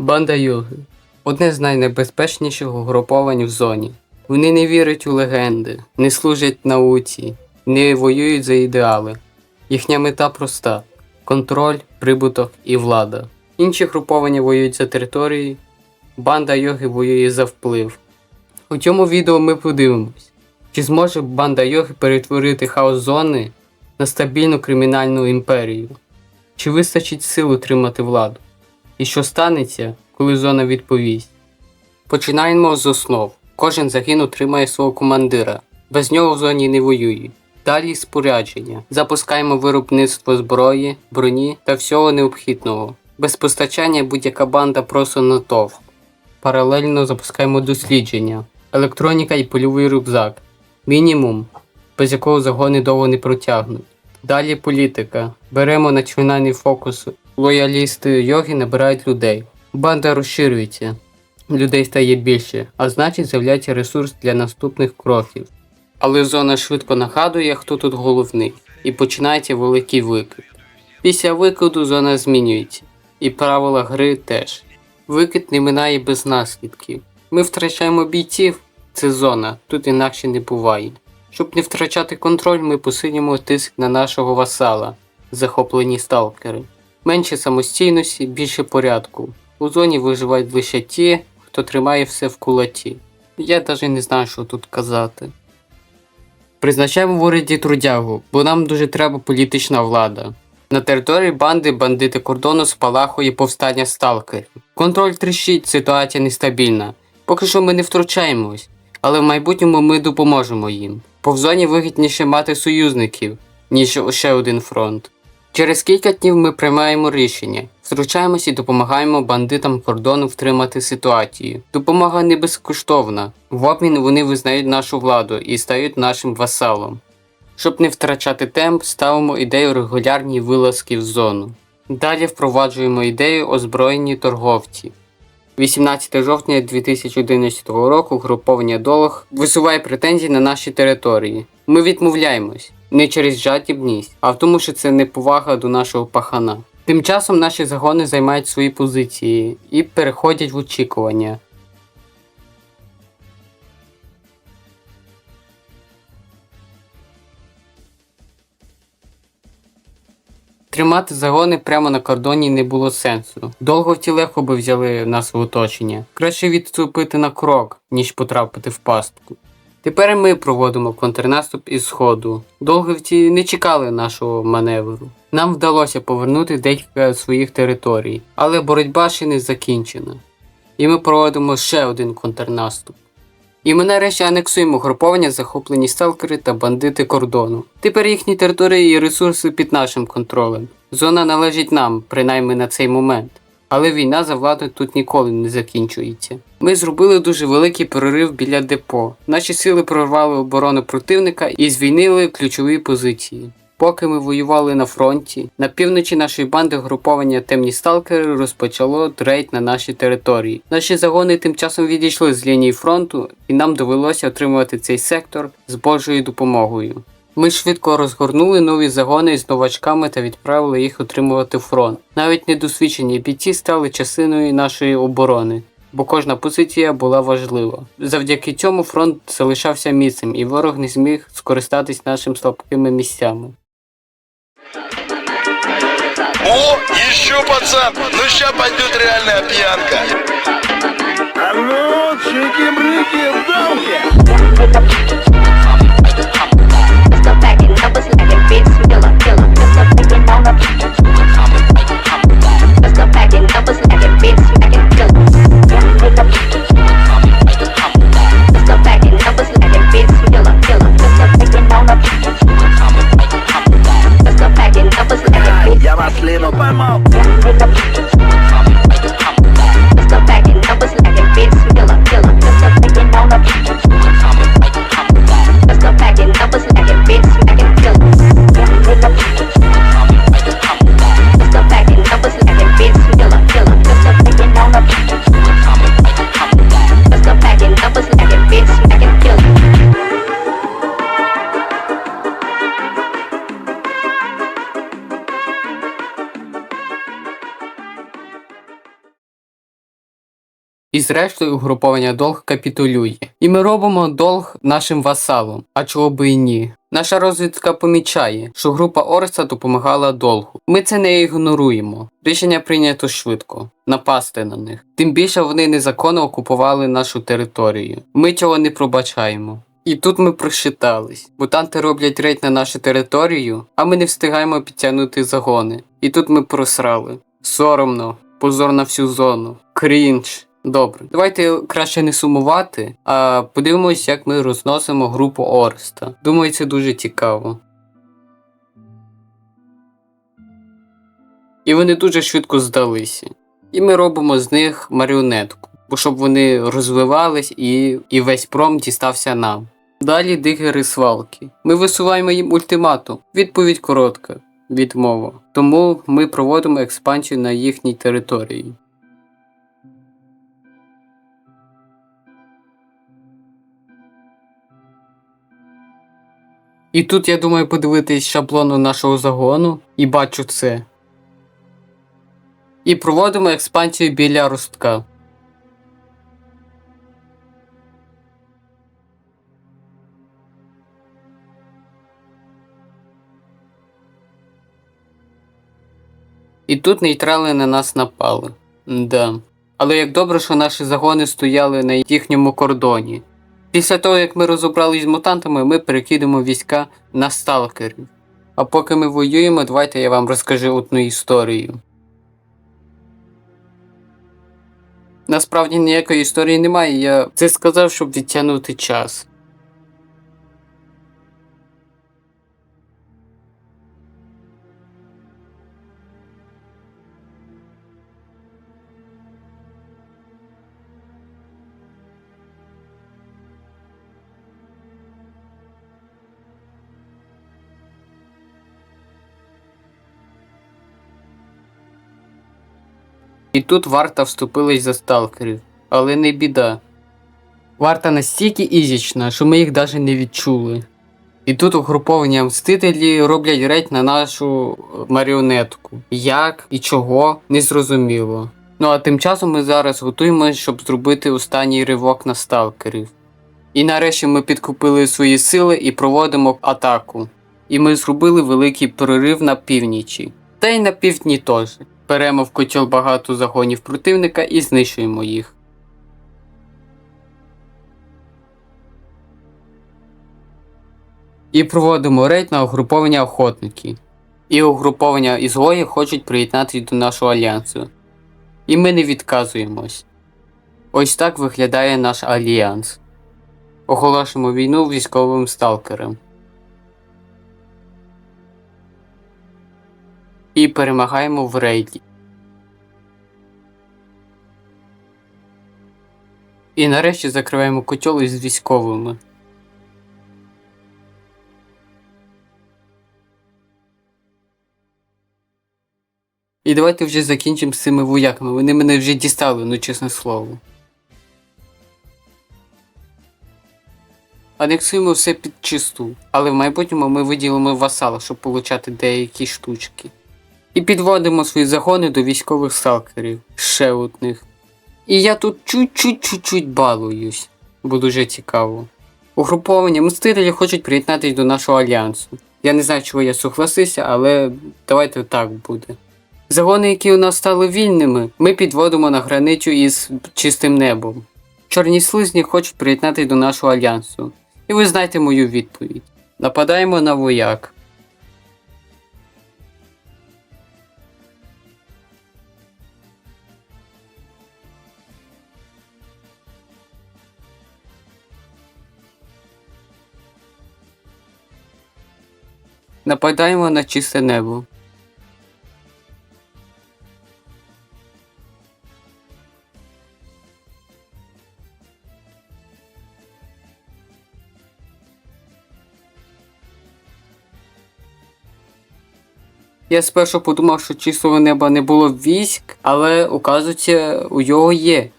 Банда Йоги одне з найнебезпечніших угруповань в зоні. Вони не вірять у легенди, не служать науці, не воюють за ідеали. Їхня мета проста: контроль, прибуток і влада. Інші груповання воюють за території, банда йоги воює за вплив. У цьому відео ми подивимось, чи зможе банда йоги перетворити хаос зони на стабільну кримінальну імперію, чи вистачить сил утримати владу, і що станеться, коли зона відповість. Починаємо з основ. Кожен загін отримає свого командира. Без нього в зоні не воюють. Далі спорядження. Запускаємо виробництво зброї, броні та всього необхідного. Без постачання будь-яка банда просто натовп. Паралельно запускаємо дослідження, електроніка і польовий рюкзак. Мінімум, без якого загони довго не протягнуть. Далі політика. Беремо національний фокус. Лоялісти йоги набирають людей. Банда розширюється. Людей стає більше, а значить з'являється ресурс для наступних кроків. Але зона швидко нагадує, хто тут головний, і починається великий викид. Після викиду зона змінюється, і правила гри теж. Викид не минає без наслідків. Ми втрачаємо бійців, це зона, тут інакше не буває. Щоб не втрачати контроль, ми посилюємо тиск на нашого васала, захоплені сталкери. Менше самостійності, більше порядку. У зоні виживають лише ті, хто тримає все в кулаті. Я навіть не знаю, що тут казати. Призначаємо в уряді трудягу, бо нам дуже треба політична влада. На території банди бандити кордону спалахує повстання сталкерів. Контроль тріщить, ситуація нестабільна. Поки що ми не втручаємось, але в майбутньому ми допоможемо їм. По в зоні вигідніше мати союзників, ніж ще один фронт. Через кілька днів ми приймаємо рішення, втручаємось і допомагаємо бандитам кордону втримати ситуацію. Допомога не безкоштовна. В обмін вони визнають нашу владу і стають нашим васалом. Щоб не втрачати темп, ставимо ідею регулярні вилазки в зону. Далі впроваджуємо ідею озброєні торговці. 18 жовтня 2011 року груповання Долог висуває претензії на наші території. Ми відмовляємось не через жадібність, а в тому, що це неповага до нашого пахана. Тим часом наші загони займають свої позиції і переходять в очікування. Тримати загони прямо на кордоні не було сенсу. Довго вті легко би взяли нас в оточення. Краще відступити на крок, ніж потрапити в пастку. Тепер ми проводимо контрнаступ із сходу. Довгівці не чекали нашого маневру. Нам вдалося повернути декілька своїх територій, але боротьба ще не закінчена. І ми проводимо ще один контрнаступ. І ми нарешті анексуємо груповання захоплені сталкери та бандити кордону. Тепер їхні території і ресурси під нашим контролем. Зона належить нам, принаймні на цей момент. Але війна за владу тут ніколи не закінчується. Ми зробили дуже великий прорив біля депо. Наші сили прорвали оборону противника і звільнили ключові позиції. Поки ми воювали на фронті, на півночі нашої банди груповання темні сталкери розпочало рейд на наші території. Наші загони тим часом відійшли з лінії фронту, і нам довелося отримувати цей сектор з Божою допомогою. Ми швидко розгорнули нові загони з новачками та відправили їх отримувати фронт. Навіть недосвідчені бійці стали частиною нашої оборони, бо кожна позиція була важлива. Завдяки цьому фронт залишався міцним, і ворог не зміг скористатись нашими слабкими місцями. О, еще пацан, ну ща пойдет реальная пьянка. І зрештою угруповання долг капітулює. І ми робимо долг нашим васалам, а чого би і ні. Наша розвідка помічає, що група Орса допомагала долгу. Ми це не ігноруємо. Рішення прийнято швидко напасти на них. Тим більше вони незаконно окупували нашу територію. Ми цього не пробачаємо. І тут ми просчитались. Мутанти роблять рейд на нашу територію, а ми не встигаємо підтягнути загони. І тут ми просрали. Соромно, позор на всю зону. Крінж. Добре, давайте краще не сумувати, а подивимось, як ми розносимо групу Орста. Думаю, це дуже цікаво. І вони дуже швидко здалися. І ми робимо з них маріонетку, бо щоб вони розвивались і, і весь пром дістався нам. Далі дигери свалки. Ми висуваємо їм ультиматум. Відповідь коротка. Відмова. Тому ми проводимо експансію на їхній території. І тут я думаю подивитись шаблону нашого загону і бачу це. І проводимо експансію біля ростка. І тут нейтрали на нас напали. Да. Але як добре, що наші загони стояли на їхньому кордоні. Після того, як ми розібрались з мутантами, ми перекидемо війська на сталкерів. А поки ми воюємо, давайте я вам розкажу одну історію. Насправді ніякої історії немає, я це сказав, щоб відтягнути час. І тут варта вступилась за сталкерів, але не біда. Варта настільки ізічна, що ми їх навіть не відчули. І тут угруповання мстителі роблять рейд на нашу маріонетку. Як і чого незрозуміло. Ну а тим часом ми зараз готуємося, щоб зробити останній ривок на сталкерів. І нарешті ми підкупили свої сили і проводимо атаку. І ми зробили великий прорив на північі. Та й на півдні теж. Беремо в котел багато загонів противника і знищуємо їх. І проводимо рейд на угруповання охотників. І угруповання ізгої хочуть приєднатися до нашого альянсу. І ми не відказуємось. Ось так виглядає наш альянс. Оголошуємо війну військовим сталкерам. І перемагаємо в рейді. І нарешті закриваємо котел із військовими. І давайте вже закінчимо з цими вояками. Вони мене вже дістали, ну чесне слово. Анексуємо все під чисту, але в майбутньому ми виділимо васала, щоб получати деякі штучки. І підводимо свої загони до військових сталкерів, ще одних. І я тут чуть-чуть-чуть балуюсь, бо дуже цікаво. Угруповання мстителі хочуть приєднатися до нашого альянсу. Я не знаю, чого я согласився, але давайте так буде. Загони, які у нас стали вільними, ми підводимо на границю із чистим небом. Чорні слизні хочуть приєднатися до нашого альянсу. І ви знаєте мою відповідь. Нападаємо на вояк. Нападаємо на чисте небо. Я спершу подумав, що чистого неба не було військ, але оказується, у його є.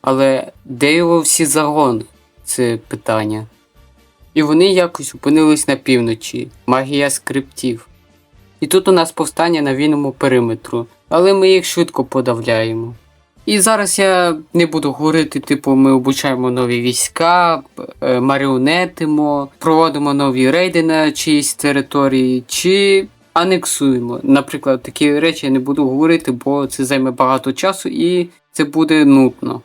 Але де його всі загони? Це питання. І вони якось опинились на півночі, магія скриптів. І тут у нас повстання на вільному периметру, але ми їх швидко подавляємо. І зараз я не буду говорити, типу, ми обучаємо нові війська, е, маріонетимо, проводимо нові рейди на чиїсь території, чи анексуємо. Наприклад, такі речі я не буду говорити, бо це займе багато часу і це буде нудно.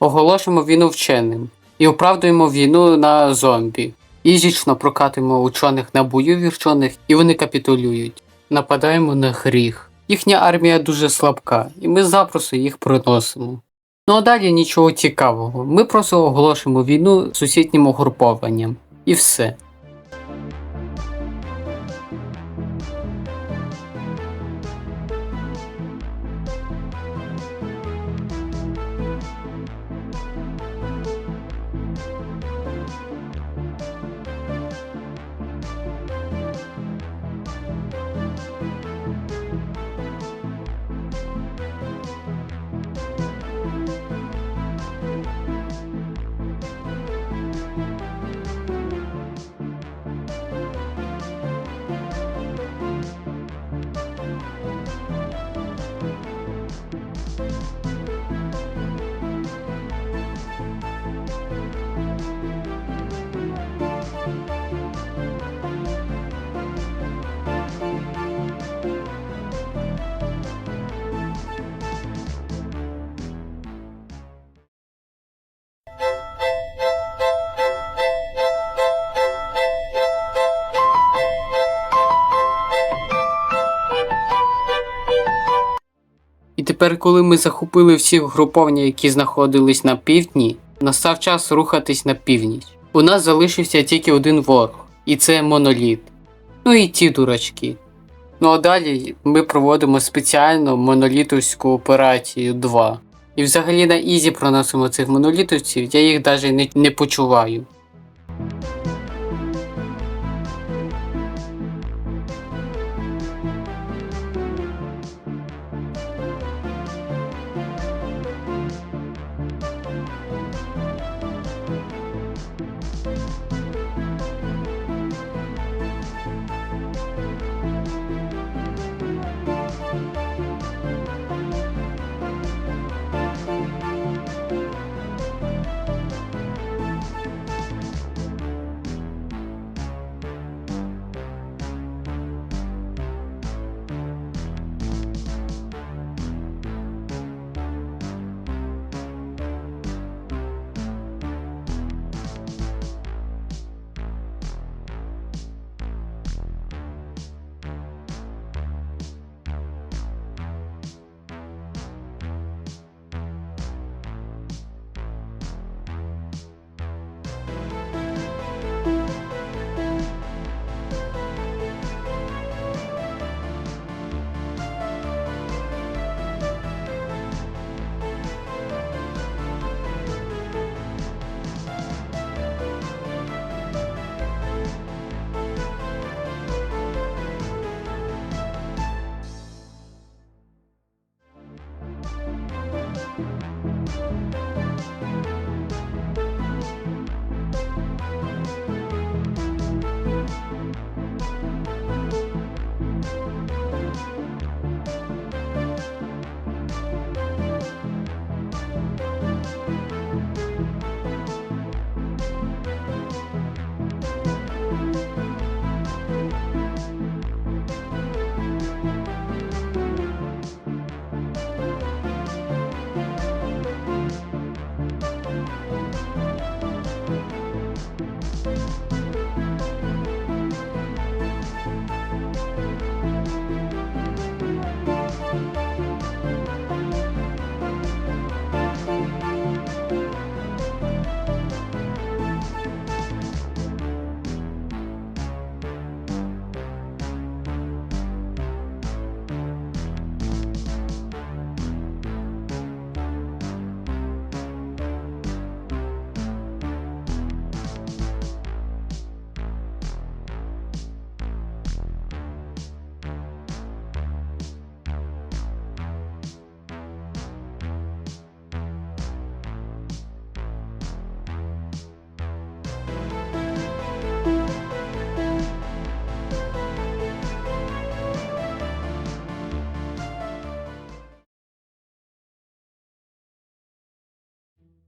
Оголошуємо війну вченим і оправдуємо війну на зомбі. Їжічно прокатуємо учених на бою вірчених, і вони капітулюють. Нападаємо на гріх. Їхня армія дуже слабка, і ми запросто їх приносимо. Ну а далі нічого цікавого. Ми просто оголошуємо війну сусіднім угрупованням. І все. Тепер, коли ми захопили всі угруповання, які знаходились на півдні, настав час рухатись на північ. У нас залишився тільки один ворог, і це моноліт. Ну і ті дурачки. Ну а далі ми проводимо спеціальну монолітовську операцію 2. І взагалі на ізі проносимо цих монолітовців, я їх навіть не, не почуваю.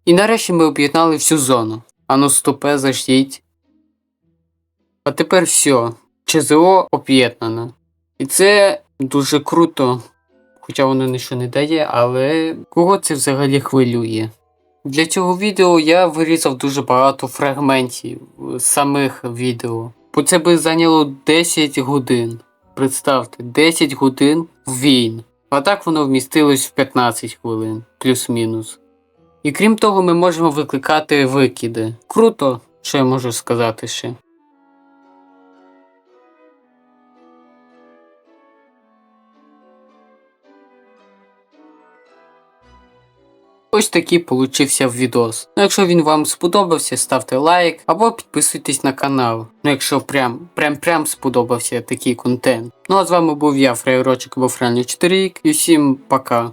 І нарешті ми об'єднали всю зону. Ану стопе, заждіть. А тепер все. ЧЗО об'єднано. І це дуже круто. Хоча воно нічого не дає, але кого це взагалі хвилює? Для цього відео я вирізав дуже багато фрагментів самих відео. Бо це би зайняло 10 годин. Представте, 10 годин війн. А так воно вмістилось в 15 хвилин, плюс-мінус. І крім того, ми можемо викликати викиди. Круто, що я можу сказати ще. Ось такий получився відос. Ну, якщо він вам сподобався, ставте лайк або підписуйтесь на канал. Ну, якщо прям прям прям сподобався такий контент. Ну а з вами був я, Фрейрочик або Френлі 4 і всім пока.